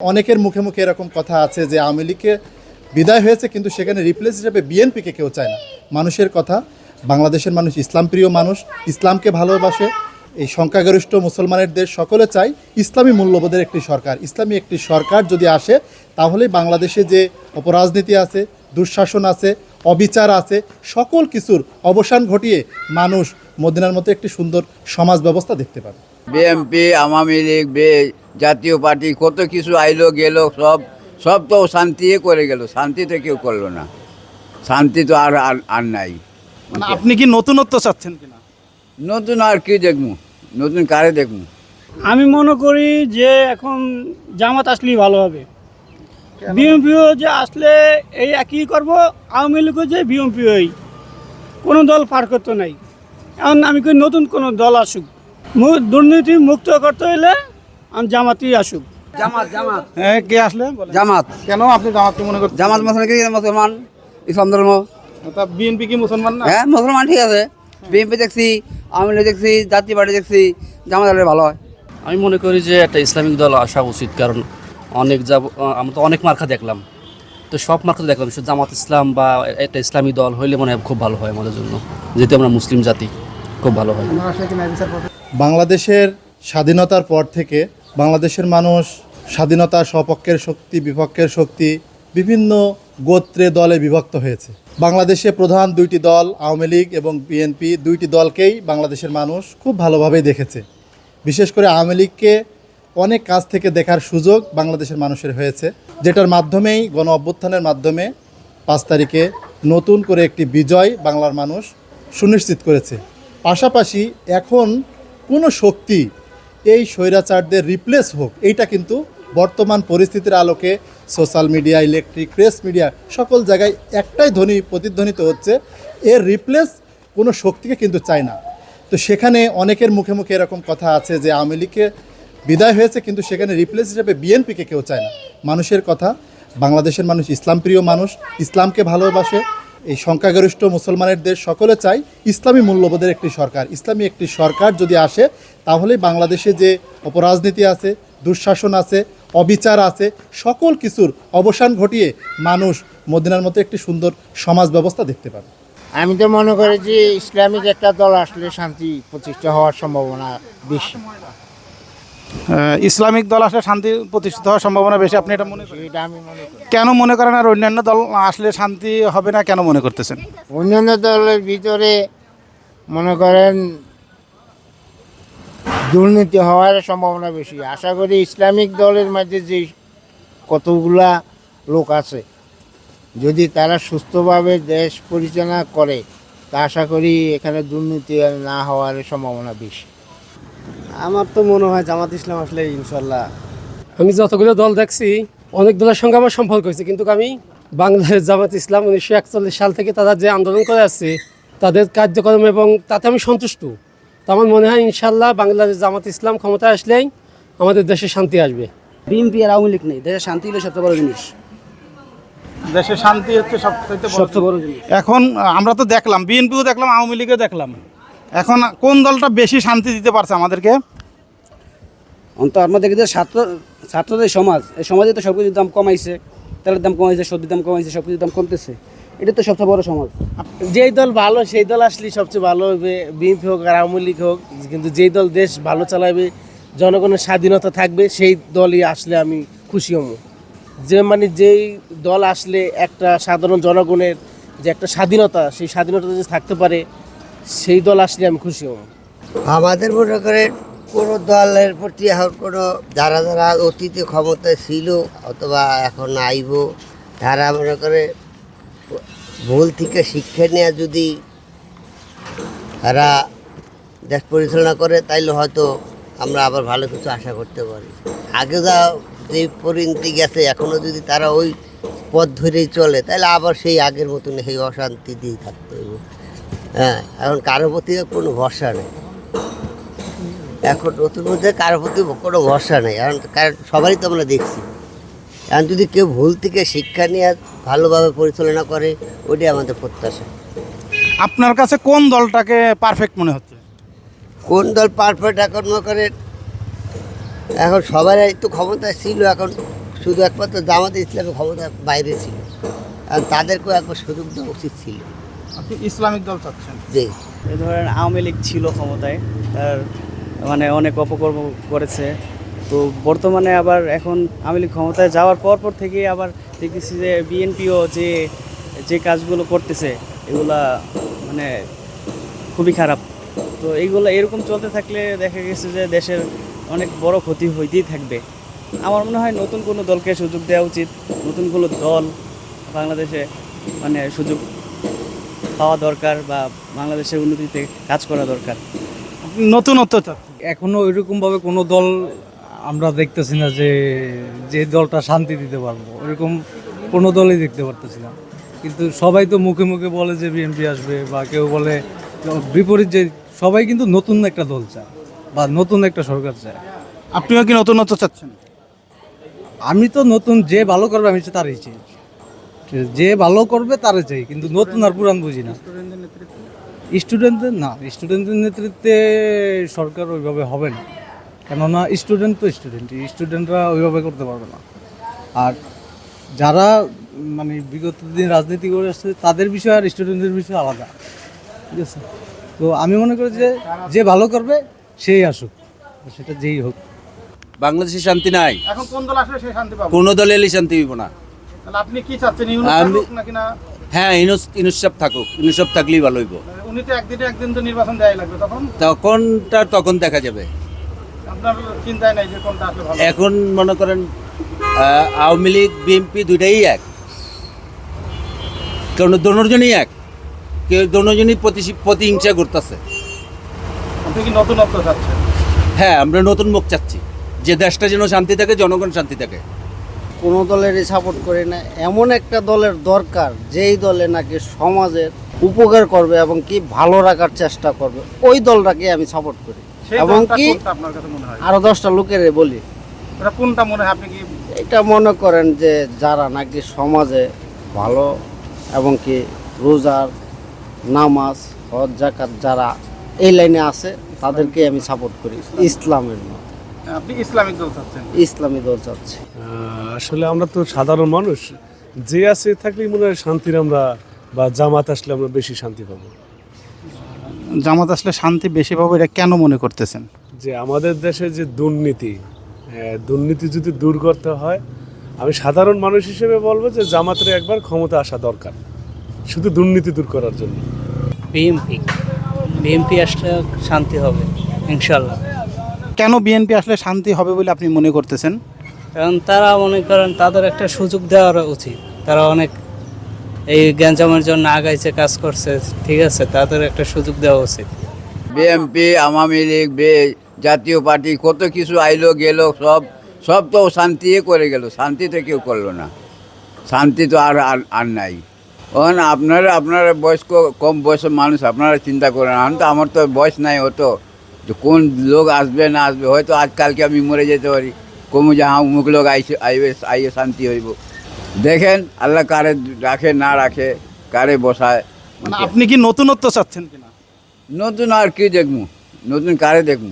অনেকের মুখে মুখে এরকম কথা আছে যে আওয়ামী লীগকে বিদায় হয়েছে, কিন্তু সেখানে রিপ্লেস হিসেবে বিএনপিকে কেউ চায় না। মানুষের কথা। বাংলাদেশের মানুষ ইসলাম প্রিয় মানুষ, ইসলামকে ভালোবাসে। এই সংখ্যাগরিষ্ঠ মুসলমানের দেশ সকলে চাই ইসলামী মূল্যবোধের একটি সরকার। ইসলামী একটি সরকার যদি আসে, তাহলে বাংলাদেশে যে অপরাজনীতি আছে, দুঃশাসন আছে, অবিচার আছে, সকল কিছুর অবসান ঘটিয়ে মানুষ মদিনার মতো একটি সুন্দর সমাজ ব্যবস্থা দেখতে পাবে। বিএমপি আওয়ামী লীগ জাতীয় পার্টি কত কিছু আইলো গেল সব সব তো শান্তি করে গেল। শান্তি তো কেউ করল না। শান্তি তো আর আর- আর নাই। মানে আপনি কি নতুনত্ব চাচ্ছেন কিনা? নতুন আর কি দেখব? নতুন কারে দেখব? আমি মনে করি যে এখন জামাত আসলেই ভালো হবে। বিএমপিও যে আসলে এই একই করব আওয়ামী লীগও যে বিএমপিওই কোনো দল পার করতে নাই। এখন আমি কই নতুন কোনো দল আসুক। দুর্নীতি মুক্ত করতে হলে আমি জামাতই আসুক। জামাত জামাত। হ্যাঁ কে আসলে? জামাত। কেন আপনি জামাতকে মনে করছেন? জামাত মুসলমান কি মুসলমান? ইসলাম ধর্ম। তা বিএনপি কি মুসলমান না? হ্যাঁ মুসলমান ঠিক আছে। বিএনপি দেখছি আওয়ামী লীগ দেখছি জাতীয় পার্টি দেখছি জামাত হলে ভালো হয়। আমি মনে করি যে একটা ইসলামিক দল আসা উচিত কারণ অনেক যাব আমরা তো অনেক মার্কা দেখলাম। তো সব মার্কা দেখলাম শুধু জামাত ইসলাম বা একটা ইসলামী দল হইলে মনে হয় খুব ভালো হয় আমাদের জন্য। যেহেতু আমরা মুসলিম জাতি খুব ভালো হয়। বাংলাদেশের স্বাধীনতার পর থেকে বাংলাদেশের মানুষ স্বাধীনতা সপক্ষের শক্তি, বিপক্ষের শক্তি বিভিন্ন গোত্রে দলে বিভক্ত হয়েছে। বাংলাদেশে প্রধান দুইটি দল আওয়ামী লীগ এবং বিএনপি দুইটি দলকেই বাংলাদেশের মানুষ খুব ভালোভাবেই দেখেছে। বিশেষ করে আওয়ামী লীগকে অনেক কাছ থেকে দেখার সুযোগ বাংলাদেশের মানুষের হয়েছে, যেটার মাধ্যমেই, গণ অভ্যুত্থানের মাধ্যমে পাঁচ তারিখে নতুন করে একটি বিজয় বাংলার মানুষ সুনিশ্চিত করেছে। পাশাপাশি এখন কোনো শক্তি এই স্বৈরাচারদের রিপ্লেস হোক, এইটা কিন্তু বর্তমান পরিস্থিতির আলোকে social media electric press media সকল জায়গায় একটাই ধ্বনি প্রতিধ্বনিত হচ্ছে, এর রিপ্লেস কোনো শক্তিকে কিন্তু চায় না। তো সেখানে অনেকের মুখে মুখে এরকম কথা আছে যে আওয়ামী লীগকে বিদায় হয়েছে, কিন্তু সেখানে রিপ্লেস হিসেবে বিএনপিকে কেউ চায় না। মানুষের কথা, বাংলাদেশের মানুষ ইসলাম প্রিয় মানুষ, ইসলামকে ভালোবাসে এই সংখ্যাগরিষ্ঠ মুসলমানের দেশ সকলে চাই ইসলামী মূল্যবোধের একটি সরকার। ইসলামী একটি সরকার যদি আসে, তাহলে বাংলাদেশে যে অপরাজনীতি আছে, দুঃশাসন আছে, অবিচার আছে, সকল কিছুর অবসান ঘটিয়ে মানুষ মদিনার মতো একটি সুন্দর সমাজ ব্যবস্থা দেখতে পাবে। আমি তো মনে করি যে ইসলামিক একটা দল আসলে শান্তি প্রতিষ্ঠা হওয়ার সম্ভাবনা বেশি। ইসলামিক দল আসলে শান্তি প্রতিষ্ঠিত হওয়ার সম্ভাবনা বেশি আপনি এটা মনে করেন? এটা আমি মনে করি। কেন মনে করেন আর অন্যান্য দল আসলে শান্তি হবে না কেন মনে করতেছেন? অন্যান্য দলের ভিতরে মনে করেন দুর্নীতি হওয়ার সম্ভাবনা বেশি। আশা করি ইসলামিক দলের মাঝে যে কতগুলা লোক আছে যদি তারা সুস্থভাবে দেশ পরিচালনা করে তা আশা করি এখানে দুর্নীতি না হওয়ার সম্ভাবনা বেশি। আমার তো মনে হয় জামাত ইসলাম আসলে ইনশাল্লাহ। আমি যতগুলো দল দেখছি অনেক দলের সঙ্গে আমার সম্পর্ক হয়েছে কিন্তু আমি বাংলাদেশ জামাত ইসলাম উনিশশো একচল্লিশ সাল থেকে তারা যে আন্দোলন করে আসছে তাদের কার্যক্রম এবং তাতে আমি সন্তুষ্ট। তো আমার মনে হয় ইনশাল্লাহ বাংলাদেশ জামাত ইসলাম ক্ষমতা আসলেই আমাদের দেশে শান্তি আসবে। বিএনপি আর আওয়ামী লীগ নেই দেশের শান্তি হলো সবচেয়ে বড় জিনিস। দেশে শান্তি হচ্ছে সবথেকে সবচেয়ে বড় জিনিস। এখন আমরা তো দেখলাম বিএনপিও দেখলাম আওয়ামী লীগও দেখলাম। এখন কোন দলটা বেশি শান্তি দিতে পারছে আমাদেরকে? অন্ত আমাদের যে ছাত্র ছাত্রদের সমাজ এই সমাজে তো সব কিছুর দাম কমাইছে তেলের দাম কমাইছে সবজির দাম কমাইছে সব কিছুর দাম কমতেছে। এটা তো সবচেয়ে বড় সমাজ। যেই দল ভালো সেই দল আসলে সবচেয়ে ভালো হবে। বিএনপি হোক আর আওয়ামী লীগ হোক কিন্তু যেই দল দেশ ভালো চালাবে জনগণের স্বাধীনতা থাকবে সেই দলই আসলে আমি খুশি হব। যে মানে যেই দল আসলে একটা সাধারণ জনগণের যে একটা স্বাধীনতা সেই স্বাধীনতা যদি থাকতে পারে সেই দল আসলে আমি খুশি হব। আমাদের মনে করে কোনো দলের প্রতি এখন কোনো যারা যারা অতীতে ক্ষমতায় ছিল অথবা এখন আইব, তারা মনে করে ভুল থেকে শিক্ষা নেওয়া যদি তারা দেশ পরিচালনা করে, তাইলে হয়তো আমরা আবার ভালো কিছু আশা করতে পারি। আগে যা যে পরিণতি গেছে এখনও যদি তারা ওই পথ ধরেই চলে তাহলে আবার সেই আগের মতন সেই অশান্তি দিয়ে থাকতে হইব। হ্যাঁ এখন কারও প্রতি কোনো ভরসা নেই। এখন নতুন মধ্যে কারোর প্রতি কোনো ভরসা নেই। কারণ সবারই তো আমরা দেখছি। এখন যদি কেউ ভুল থেকে শিক্ষা নিয়ে ভালোভাবে পরিচালনা করে ওইটাই আমাদের প্রত্যাশা। আপনার কাছে কোন দলটাকে পারফেক্ট মনে হচ্ছে? কোন দল পারফেক্ট এখন মনে করে এখন সবাই তো ক্ষমতায় ছিল এখন শুধু একমাত্র জামাত ইসলামের ক্ষমতা বাইরে ছিল। আর তাদেরকেও একবার সুযোগ দেওয়া উচিত ছিল। আপনি ইসলামিক দল চাচ্ছেন? যে এই ধরেন আওয়ামী লীগ ছিল ক্ষমতায় তার মানে অনেক অপকর্ম করেছে। তো বর্তমানে আবার এখন আওয়ামী লীগ ক্ষমতায় যাওয়ার পর পর থেকেই আবার দেখতেছি যে বিএনপিও যে যে কাজগুলো করতেছে এগুলা মানে খুবই খারাপ। তো এইগুলো এরকম চলতে থাকলে দেখা গেছে যে দেশের অনেক বড় ক্ষতি হইতেই থাকবে। আমার মনে হয় নতুন কোনো দলকে সুযোগ দেওয়া উচিত নতুন কোনো দল বাংলাদেশে মানে সুযোগ পাওয়া দরকার বা বাংলাদেশের উন্নতিতে কাজ করা দরকার? আপনি নতুনত্ব চাচ্ছেন এখনও ওইরকমভাবে কোনো দল আমরা দেখতেছি না যে যে দলটা শান্তি দিতে পারব। ওইরকম কোনো দলই দেখতে পারতেছি না। কিন্তু সবাই তো মুখে মুখে বলে যে বিএনপি আসবে বা কেউ বলে বিপরীত যে সবাই কিন্তু নতুন একটা দল চায় বা নতুন একটা সরকার চায়। আপনিও কি নতুনত্ব চাচ্ছেন? আমি তো নতুন যে ভালো করবে আমি তারই চাই যে ভালো করবে তারে চাই। কিন্তু নতুন আর পুরান বুঝি না। স্টুডেন্টদের না স্টুডেন্টদের নেতৃত্বে সরকার ওইভাবে হবে না। কেননা স্টুডেন্ট তো স্টুডেন্ট স্টুডেন্টরা ওইভাবে করতে পারবে না। আর যারা মানে বিগত দিন রাজনীতি করে আসছে তাদের বিষয় আর স্টুডেন্টদের বিষয় আলাদা। ঠিক আছে? তো আমি মনে করি যে যে ভালো করবে সেই আসুক। সেটা যেই হোক। বাংলাদেশে শান্তি নাই। এখন কোন দল আসলে সে শান্তি পাবো? কোনো দলে এলে শান্তি হইব না। আপনি কি চাচ্ছেন নাকি না? হ্যাঁ ইনুস ইনুসব থাকুক। ইনুসব থাকলেই ভালো হইব। উনি তো একদিনে একদিন তো নির্বাচন দেওয়াই লাগবে তখন? তখনটা তখন দেখা যাবে। আপনার চিন্তায় নাই যে কোনটা আসলে ভালো এখন মনে করেন আওয়ামী লীগ বিএনপি দুইটাই এক। কারণ দোনোজনই এক? কেউ দোনোজনই প্রতি প্রতিহিংসা করতেছে। আপনি কি নতুনত্ব চাচ্ছেন? হ্যাঁ আমরা নতুন মুখ চাচ্ছি। যে দেশটা যেন শান্তি থাকে জনগণ শান্তি থাকে। কোনো দলেরই সাপোর্ট করি না। এমন একটা দলের দরকার যেই দলে নাকি সমাজের উপকার করবে এবং কি ভালো রাখার চেষ্টা করবে ওই দলটাকে আমি সাপোর্ট করি। এবং কি আরও দশটা লোকের বলি। কোনটা মনে হয় আপনি কি এটা মনে করেন যে যারা নাকি সমাজে ভালো এবং কি রোজার নামাজ হজ জাকাত যারা এই লাইনে আছে তাদেরকে আমি সাপোর্ট করি ইসলামের মত আপনি ইসলামিক দল চাচ্ছেন। ইসলামী দল চাচ্ছি। আসলে আমরা তো সাধারণ মানুষ। যে আছে থাকলেই মনে হয় শান্তির আমরা বা জামাত আসলে আমরা বেশি শান্তি পাবো। জামাত আসলে শান্তি বেশি পাবো এটা কেন মনে করতেছেন? যে আমাদের দেশে যে দুর্নীতি হ্যাঁ, দুর্নীতি যদি দূর করতে হয় আমি সাধারণ মানুষ হিসেবে বলব যে জামাতের একবার ক্ষমতা আসা দরকার। শুধু দুর্নীতি দূর করার জন্য। বিএমপি বিএমপি আসলে শান্তি হবে ইনশাল্লাহ। কেন বিএনপি আসলে শান্তি হবে বলে আপনি মনে করতেছেন? কারণ তারা মনে করেন তাদের একটা সুযোগ দেওয়া উচিত। তারা অনেক এই গ্যাঞ্জামের জন্য আগাইছে কাজ করছে ঠিক আছে তাদের একটা সুযোগ দেওয়া উচিত। বিএমপি আওয়ামী লীগ বে জাতীয় পার্টি কত কিছু আইলো গেল সব সব তো শান্তি করে গেল। শান্তি তো কেউ করল না। শান্তি তো আর আর- আর নাই। ওখান আপনারা আপনারা বয়স্ক কম বয়সের মানুষ আপনারা চিন্তা করেন আমি তো আমার তো বয়স নাই হতো যে কোন লোক আসবে না আসবে হয়তো আজকালকে আমি মরে যেতে পারি। কমু যে হ্যাঁ অমুক লোক আইসে আইবে আইয়ে শান্তি হইব। দেখেন আল্লাহ কারে রাখে না রাখে কারে বসায় মানে আপনি কি নতুনত্ব চাচ্ছেন কিনা? নতুন আর কি দেখব? নতুন কারে দেখব?